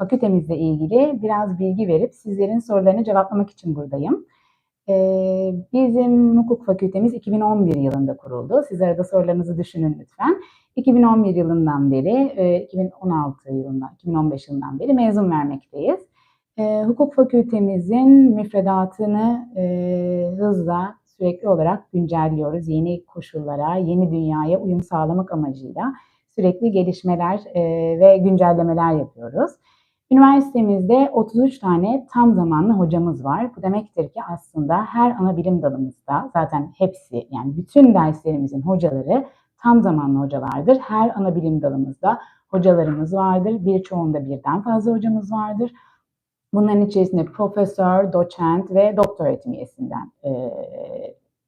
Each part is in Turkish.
fakültemizle ilgili biraz bilgi verip sizlerin sorularını cevaplamak için buradayım. Ee, bizim hukuk fakültemiz 2011 yılında kuruldu. Siz arada sorularınızı düşünün lütfen. 2011 yılından beri, e, 2016 yılından, 2015 yılından beri mezun vermekteyiz. E, hukuk fakültemizin müfredatını e, hızla, sürekli olarak güncelliyoruz. Yeni koşullara, yeni dünyaya uyum sağlamak amacıyla sürekli gelişmeler e, ve güncellemeler yapıyoruz. Üniversitemizde 33 tane tam zamanlı hocamız var. Bu demektir ki aslında her ana bilim dalımızda zaten hepsi yani bütün derslerimizin hocaları tam zamanlı hocalardır. Her ana bilim dalımızda hocalarımız vardır. Birçoğunda birden fazla hocamız vardır. Bunların içerisinde profesör, doçent ve doktor öğretim üyesinden e,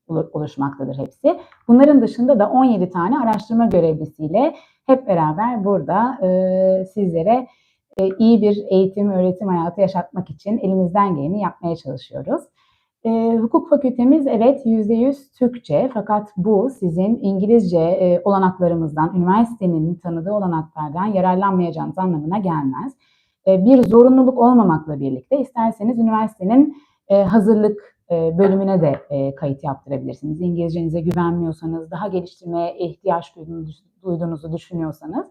oluşmaktadır hepsi. Bunların dışında da 17 tane araştırma görevlisiyle hep beraber burada e, sizlere e, iyi bir eğitim, öğretim hayatı yaşatmak için elimizden geleni yapmaya çalışıyoruz. E, hukuk fakültemiz evet %100 Türkçe fakat bu sizin İngilizce e, olanaklarımızdan, üniversitenin tanıdığı olanaklardan yararlanmayacağınız anlamına gelmez. E, bir zorunluluk olmamakla birlikte isterseniz üniversitenin e, hazırlık e, bölümüne de e, kayıt yaptırabilirsiniz. İngilizcenize güvenmiyorsanız, daha geliştirmeye ihtiyaç duyduğunuzu düşünüyorsanız.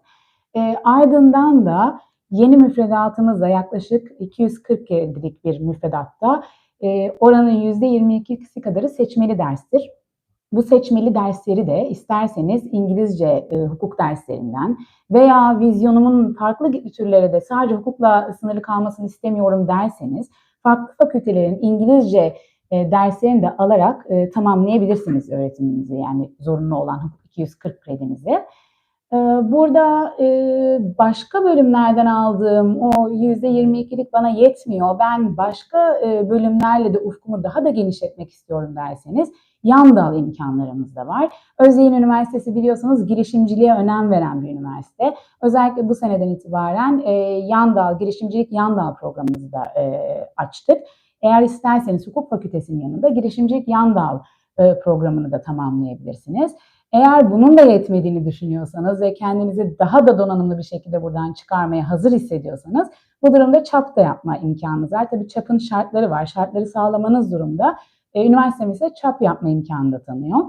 E, ardından da yeni müfredatımızla yaklaşık 240 kerelik bir müfredatta oranın %22'si kadarı seçmeli derstir. Bu seçmeli dersleri de isterseniz İngilizce e, hukuk derslerinden veya vizyonumun farklı türlere de sadece hukukla sınırlı kalmasını istemiyorum derseniz farklı fakültelerin İngilizce e, derslerini de alarak e, tamamlayabilirsiniz öğretiminizi yani zorunlu olan 240 kredinizi. E, burada e, başka bölümlerden aldığım o %22'lik bana yetmiyor. Ben başka e, bölümlerle de ufkumu daha da genişletmek istiyorum derseniz yan dal imkanlarımız da var. Özyeğin Üniversitesi biliyorsunuz girişimciliğe önem veren bir üniversite. Özellikle bu seneden itibaren e, yan dal, girişimcilik yan dal programımızı da açtık. Eğer isterseniz hukuk fakültesinin yanında girişimcilik yan dal programını da tamamlayabilirsiniz. Eğer bunun da yetmediğini düşünüyorsanız ve kendinizi daha da donanımlı bir şekilde buradan çıkarmaya hazır hissediyorsanız bu durumda çap da yapma imkanınız var. Tabii çapın şartları var. Şartları sağlamanız durumda e, üniversitemiz ise çap yapma imkanı da tanıyor.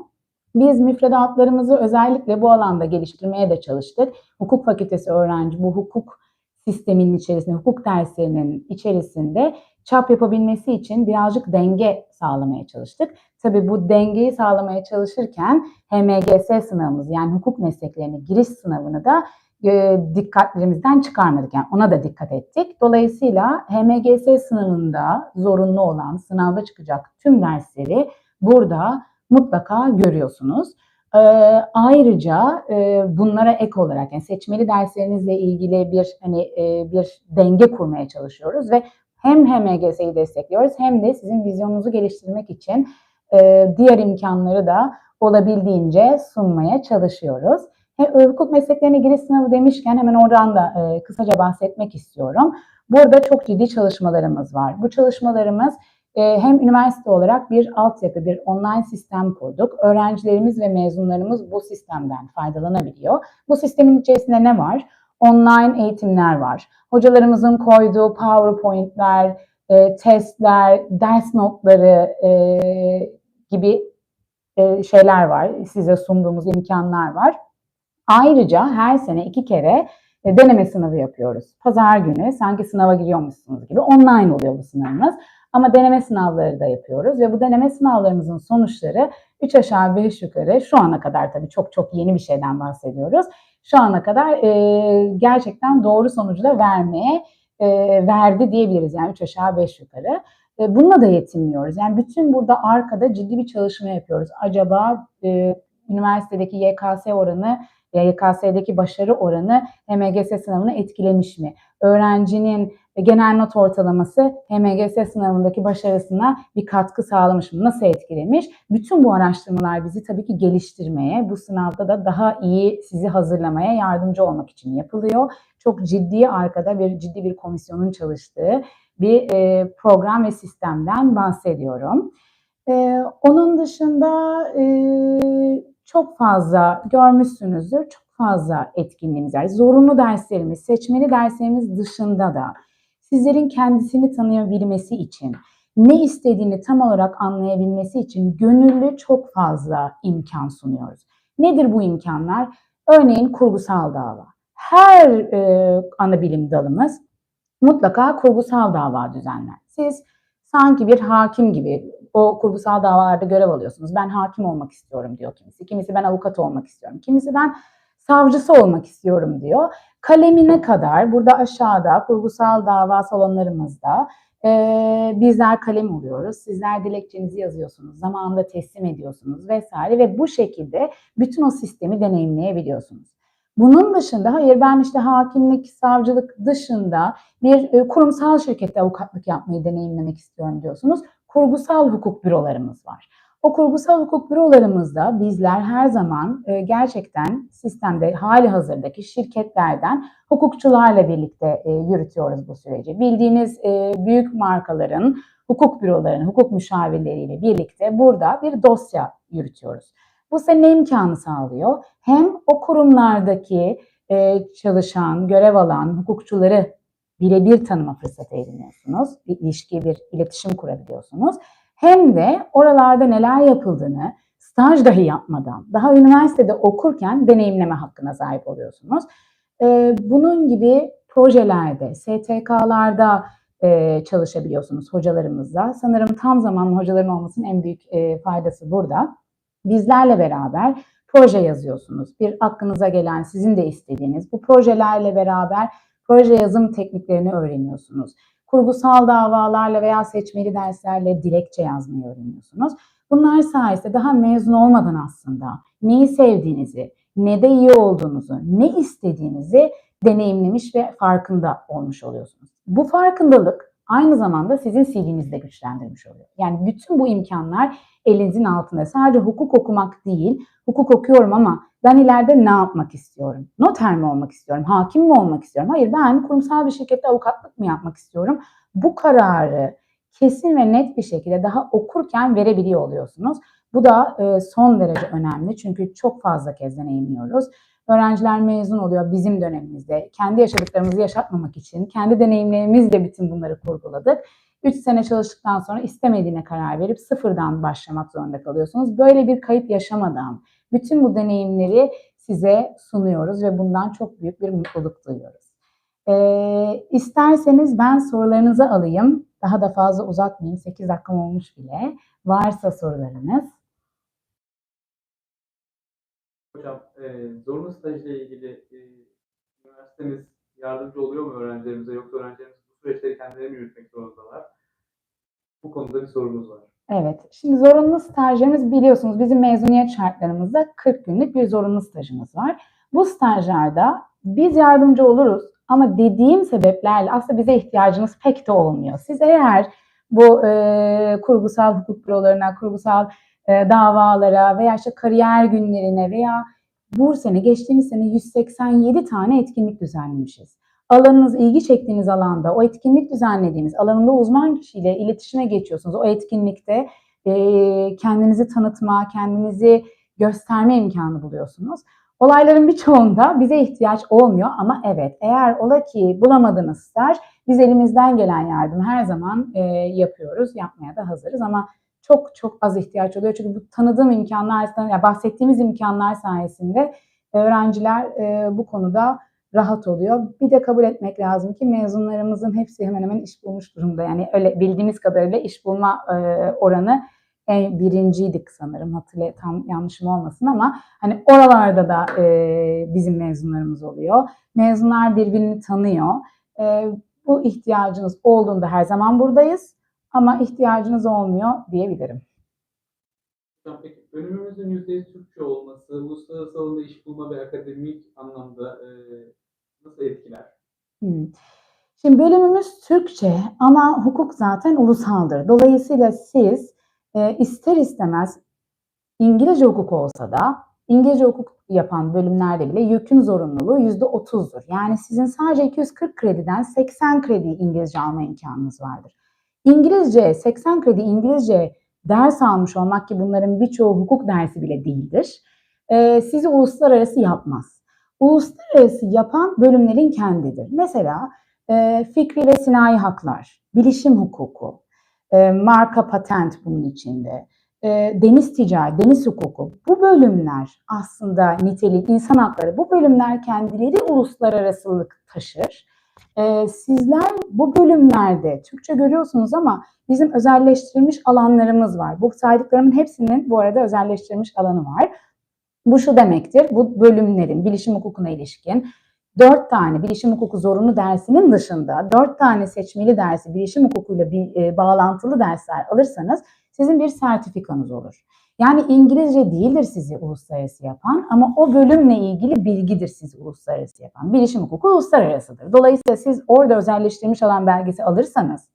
Biz müfredatlarımızı özellikle bu alanda geliştirmeye de çalıştık. Hukuk fakültesi öğrenci bu hukuk sisteminin içerisinde, hukuk derslerinin içerisinde çap yapabilmesi için birazcık denge sağlamaya çalıştık. Tabii bu dengeyi sağlamaya çalışırken HMGS sınavımız yani hukuk mesleklerine giriş sınavını da e, dikkatlerimizden çıkarmadık. Yani ona da dikkat ettik. Dolayısıyla HMGS sınavında zorunlu olan sınavda çıkacak tüm dersleri burada mutlaka görüyorsunuz. Ee, ayrıca e, bunlara ek olarak yani seçmeli derslerinizle ilgili bir hani e, bir denge kurmaya çalışıyoruz ve hem HMGS'yi destekliyoruz hem de sizin vizyonunuzu geliştirmek için e, diğer imkanları da olabildiğince sunmaya çalışıyoruz. He, hukuk mesleklerine giriş sınavı demişken hemen oradan da e, kısaca bahsetmek istiyorum. Burada çok ciddi çalışmalarımız var. Bu çalışmalarımız e, hem üniversite olarak bir altyapı, bir online sistem kurduk. Öğrencilerimiz ve mezunlarımız bu sistemden faydalanabiliyor. Bu sistemin içerisinde ne var? Online eğitimler var. Hocalarımızın koyduğu PowerPoint'ler, e, testler, ders notları e, gibi e, şeyler var. Size sunduğumuz imkanlar var. Ayrıca her sene iki kere e, deneme sınavı yapıyoruz. Pazar günü sanki sınava giriyormuşsunuz gibi online oluyor bu sınavımız. Ama deneme sınavları da yapıyoruz ve bu deneme sınavlarımızın sonuçları 3 aşağı 5 yukarı şu ana kadar tabii çok çok yeni bir şeyden bahsediyoruz. Şu ana kadar e, gerçekten doğru sonucu da vermeye e, verdi diyebiliriz. Yani 3 aşağı 5 yukarı. E, bununla da yetinmiyoruz. Yani bütün burada arkada ciddi bir çalışma yapıyoruz. Acaba e, üniversitedeki YKS oranı YKS'deki başarı oranı HMGS sınavını etkilemiş mi? Öğrencinin genel not ortalaması HMGS sınavındaki başarısına bir katkı sağlamış mı? Nasıl etkilemiş? Bütün bu araştırmalar bizi tabii ki geliştirmeye, bu sınavda da daha iyi sizi hazırlamaya yardımcı olmak için yapılıyor. Çok ciddi arkada bir ciddi bir komisyonun çalıştığı bir e, program ve sistemden bahsediyorum. E, onun dışında e, çok fazla görmüşsünüzdür. Çok fazla etkinliğimiz var. Zorunlu derslerimiz, seçmeli derslerimiz dışında da sizlerin kendisini tanıyabilmesi için, ne istediğini tam olarak anlayabilmesi için gönüllü çok fazla imkan sunuyoruz. Nedir bu imkanlar? Örneğin kurgusal dava. Her e, ana bilim dalımız mutlaka kurgusal dava düzenler. Siz sanki bir hakim gibi o kurgusal davalarda görev alıyorsunuz. Ben hakim olmak istiyorum diyor kimisi. Kimisi ben avukat olmak istiyorum. Kimisi ben savcısı olmak istiyorum diyor. Kalemine kadar burada aşağıda kurgusal dava salonlarımızda e, bizler kalem oluyoruz. Sizler dilekçenizi yazıyorsunuz. Zamanında teslim ediyorsunuz vesaire ve bu şekilde bütün o sistemi deneyimleyebiliyorsunuz. Bunun dışında hayır ben işte hakimlik, savcılık dışında bir e, kurumsal şirkette avukatlık yapmayı deneyimlemek istiyorum diyorsunuz. Kurgusal hukuk bürolarımız var. O kurgusal hukuk bürolarımızda bizler her zaman e, gerçekten sistemde hali hazırdaki şirketlerden hukukçularla birlikte e, yürütüyoruz bu süreci. Bildiğiniz büyük markaların hukuk bürolarının, hukuk müşavirleriyle birlikte burada bir dosya yürütüyoruz. Bu size ne imkanı sağlıyor? Hem o kurumlardaki e, çalışan, görev alan hukukçuları birebir tanıma fırsatı ediniyorsunuz. Bir ilişki, bir iletişim kurabiliyorsunuz. Hem de oralarda neler yapıldığını staj dahi yapmadan, daha üniversitede okurken deneyimleme hakkına sahip oluyorsunuz. E, bunun gibi projelerde, STK'larda e, çalışabiliyorsunuz hocalarımızla. Sanırım tam zamanlı hocaların olmasının en büyük e, faydası burada. Bizlerle beraber proje yazıyorsunuz. Bir aklınıza gelen, sizin de istediğiniz bu projelerle beraber proje yazım tekniklerini öğreniyorsunuz. Kurgusal davalarla veya seçmeli derslerle dilekçe yazmayı öğreniyorsunuz. Bunlar sayesinde daha mezun olmadan aslında neyi sevdiğinizi, ne de iyi olduğunuzu, ne istediğinizi deneyimlemiş ve farkında olmuş oluyorsunuz. Bu farkındalık aynı zamanda sizin CV'nizi de güçlendirmiş oluyor. Yani bütün bu imkanlar elinizin altında. Sadece hukuk okumak değil, hukuk okuyorum ama ben ileride ne yapmak istiyorum? Noter mi olmak istiyorum? Hakim mi olmak istiyorum? Hayır ben kurumsal bir şirkette avukatlık mı yapmak istiyorum? Bu kararı kesin ve net bir şekilde daha okurken verebiliyor oluyorsunuz. Bu da son derece önemli çünkü çok fazla kez deneyimliyoruz. Öğrenciler mezun oluyor bizim dönemimizde. Kendi yaşadıklarımızı yaşatmamak için kendi deneyimlerimizle bütün bunları kurguladık. 3 sene çalıştıktan sonra istemediğine karar verip sıfırdan başlamak zorunda kalıyorsunuz. Böyle bir kayıp yaşamadan bütün bu deneyimleri size sunuyoruz ve bundan çok büyük bir mutluluk duyuyoruz. Ee, isterseniz ben sorularınızı alayım. Daha da fazla uzatmayayım. 8 dakikam olmuş bile. Varsa sorularınız. Hocam, e, zorunlu staj ile ilgili e, üniversitemiz yardımcı oluyor mu öğrencilerimize yoksa öğrencilerimiz bu süreçleri kendileri mi yürütmek zorundalar? Bu konuda bir sorumuz var. Evet, şimdi zorunlu stajlarımız biliyorsunuz bizim mezuniyet şartlarımızda 40 günlük bir zorunlu stajımız var. Bu stajlarda biz yardımcı oluruz ama dediğim sebeplerle aslında bize ihtiyacınız pek de olmuyor. Siz eğer bu e, kurgusal hukuk bürolarına, kurgusal e, davalara veya işte kariyer günlerine veya bu sene geçtiğimiz sene 187 tane etkinlik düzenlemişiz. Alanınız, ilgi çektiğiniz alanda o etkinlik düzenlediğiniz alanında uzman kişiyle iletişime geçiyorsunuz. O etkinlikte e, kendinizi tanıtma, kendinizi gösterme imkanı buluyorsunuz. Olayların birçoğunda bize ihtiyaç olmuyor ama evet eğer ola ki bulamadığınız staj biz elimizden gelen yardım her zaman e, yapıyoruz, yapmaya da hazırız ama çok çok az ihtiyaç oluyor. Çünkü bu tanıdığım imkanlar, yani bahsettiğimiz imkanlar sayesinde öğrenciler e, bu konuda rahat oluyor. Bir de kabul etmek lazım ki mezunlarımızın hepsi hemen hemen iş bulmuş durumda. Yani öyle bildiğimiz kadarıyla iş bulma e, oranı en birinciydik sanırım. Hatırlay tam yanlışım olmasın ama hani oralarda da e, bizim mezunlarımız oluyor. Mezunlar birbirini tanıyor. E, bu ihtiyacınız olduğunda her zaman buradayız ama ihtiyacınız olmuyor diyebilirim. Peki bölümümüzün %100 Türkçe olması, uluslararası alanda iş bulma ve akademik anlamda e, nasıl etkiler? Hmm. Şimdi bölümümüz Türkçe ama hukuk zaten ulusaldır. Dolayısıyla siz e, ister istemez İngilizce hukuk olsa da İngilizce hukuk yapan bölümlerde bile yükün zorunluluğu yüzde otuzdur. Yani sizin sadece 240 krediden 80 kredi İngilizce alma imkanınız vardır. İngilizce, 80 kredi İngilizce ders almış olmak ki bunların birçoğu hukuk dersi bile değildir. E, sizi uluslararası yapmaz. uluslararası yapan bölümlerin kendidir. Mesela e, fikri ve sinayi haklar, bilişim hukuku, e, marka patent bunun içinde, deniz ticareti, deniz hukuku. Bu bölümler aslında nitelik, insan hakları, bu bölümler kendileri uluslararasılık taşır. E, sizler bu bölümlerde Türkçe görüyorsunuz ama bizim özelleştirilmiş alanlarımız var. Bu saydıklarımın hepsinin bu arada özelleştirilmiş alanı var. Bu şu demektir, bu bölümlerin bilişim hukukuna ilişkin dört tane bilişim hukuku zorunlu dersinin dışında dört tane seçmeli dersi bilişim hukukuyla bir, e, bağlantılı dersler alırsanız sizin bir sertifikanız olur. Yani İngilizce değildir sizi uluslararası yapan ama o bölümle ilgili bilgidir sizi uluslararası yapan. Bilişim hukuku uluslararasıdır. Dolayısıyla siz orada özelleştirilmiş alan belgesi alırsanız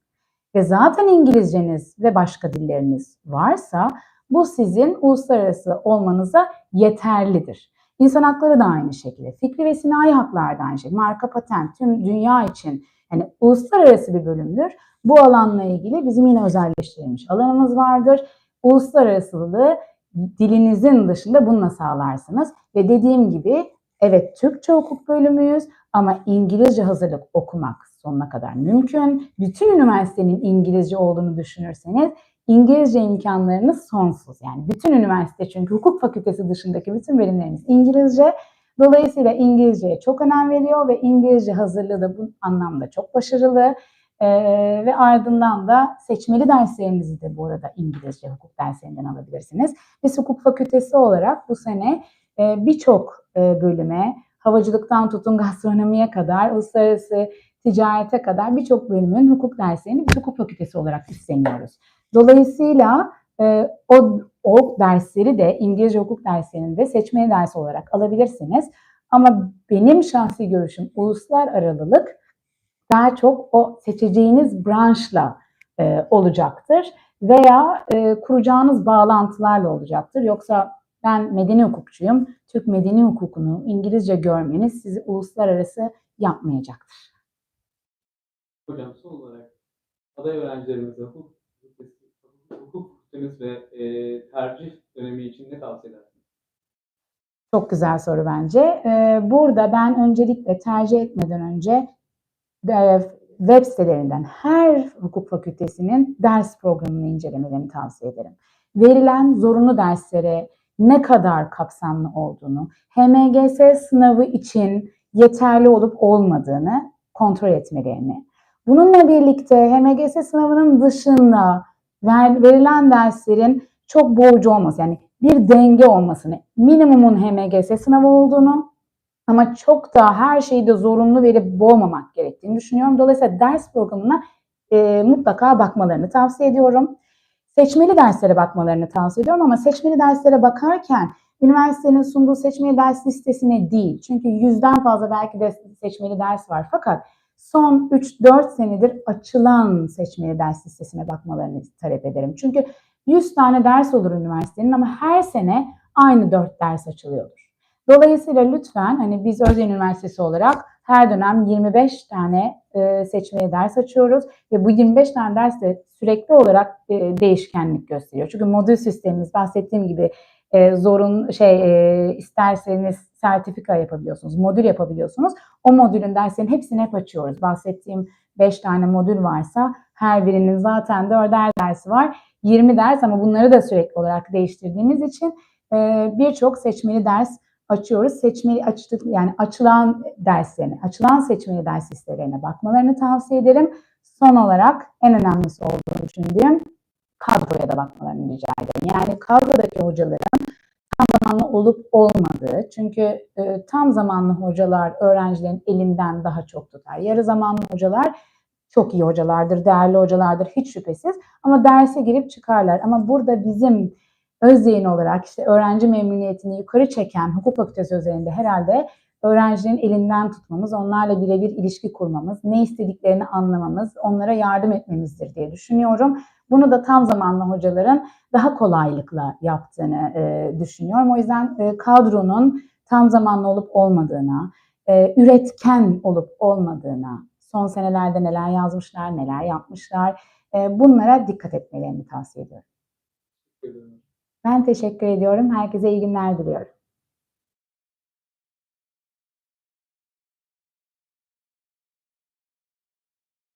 ve zaten İngilizceniz ve başka dilleriniz varsa bu sizin uluslararası olmanıza yeterlidir. İnsan hakları da aynı şekilde. Fikri ve sinayi haklar da aynı şekilde. Marka patent tüm dünya için yani uluslararası bir bölümdür. Bu alanla ilgili bizim yine özelleştirilmiş alanımız vardır. Uluslararasılığı dilinizin dışında bununla sağlarsınız. Ve dediğim gibi evet Türkçe hukuk bölümüyüz ama İngilizce hazırlık okumak sonuna kadar mümkün. Bütün üniversitenin İngilizce olduğunu düşünürseniz İngilizce imkanlarınız sonsuz. Yani bütün üniversite çünkü hukuk fakültesi dışındaki bütün bölümlerimiz İngilizce. Dolayısıyla İngilizceye çok önem veriyor ve İngilizce hazırlığı da bu anlamda çok başarılı. Ee, ve ardından da seçmeli derslerinizi de bu arada İngilizce hukuk derslerinden alabilirsiniz. Biz hukuk fakültesi olarak bu sene e, birçok e, bölüme, havacılıktan tutun gastronomiye kadar, uluslararası ticarete kadar birçok bölümün hukuk derslerini biz hukuk fakültesi olarak üstleniyoruz. Dolayısıyla e, o, o dersleri de İngilizce hukuk derslerinin de seçmeli ders olarak alabilirsiniz. Ama benim şahsi görüşüm uluslararalılık daha çok o seçeceğiniz branşla e, olacaktır veya e, kuracağınız bağlantılarla olacaktır. Yoksa ben medeni hukukçuyum, Türk medeni hukukunu İngilizce görmeniz sizi uluslararası yapmayacaktır. Hocam son olarak aday öğrencilerimize hukuk hukuk fakülteniz ve e, tercih dönemi için ne tavsiye edersiniz? Çok güzel soru bence. Ee, burada ben öncelikle tercih etmeden önce web sitelerinden her hukuk fakültesinin ders programını incelemelerini tavsiye ederim. Verilen zorunlu derslere ne kadar kapsamlı olduğunu, HMGS sınavı için yeterli olup olmadığını kontrol etmelerini. Bununla birlikte HMGS sınavının dışında ver, verilen derslerin çok boğucu olması yani bir denge olmasını, minimumun HMGS sınavı olduğunu ama çok da her şeyi de zorunlu verip boğmamak gerektiğini düşünüyorum. Dolayısıyla ders programına e, mutlaka bakmalarını tavsiye ediyorum. Seçmeli derslere bakmalarını tavsiye ediyorum ama seçmeli derslere bakarken üniversitenin sunduğu seçmeli ders listesine değil. Çünkü yüzden fazla belki de seçmeli ders var. Fakat son 3-4 senedir açılan seçmeli ders listesine bakmalarını talep ederim. Çünkü 100 tane ders olur üniversitenin ama her sene aynı 4 ders açılıyordur. Dolayısıyla lütfen hani biz Özyeğin Üniversitesi olarak her dönem 25 tane e, seçmeli ders açıyoruz ve bu 25 tane ders de sürekli olarak e, değişkenlik gösteriyor. Çünkü modül sistemimiz bahsettiğim gibi e, zorun şey e, isterseniz sertifika yapabiliyorsunuz, modül yapabiliyorsunuz. O modülün derslerin hepsini hep açıyoruz. Bahsettiğim 5 tane modül varsa her birinin zaten 4'er dersi var. 20 ders ama bunları da sürekli olarak değiştirdiğimiz için e, birçok seçmeli ders açıyoruz. Seçmeli açtık yani açılan derslerine, açılan seçmeli ders listelerine bakmalarını tavsiye ederim. Son olarak en önemlisi olduğunu düşündüğüm kadroya da bakmalarını rica ederim. Yani kadrodaki hocaların tam zamanlı olup olmadığı. Çünkü e, tam zamanlı hocalar öğrencilerin elinden daha çok tutar. Yarı zamanlı hocalar çok iyi hocalardır, değerli hocalardır hiç şüphesiz. Ama derse girip çıkarlar. Ama burada bizim Özyeğin olarak işte öğrenci memnuniyetini yukarı çeken hukuk fakültesi özelinde herhalde öğrencilerin elinden tutmamız, onlarla birebir ilişki kurmamız, ne istediklerini anlamamız, onlara yardım etmemizdir diye düşünüyorum. Bunu da tam zamanlı hocaların daha kolaylıkla yaptığını e, düşünüyorum. O yüzden e, kadronun tam zamanlı olup olmadığına, e, üretken olup olmadığına, son senelerde neler yazmışlar, neler yapmışlar, e, bunlara dikkat etmelerini tavsiye ediyorum. Ben teşekkür ediyorum. Herkese iyi günler diliyorum.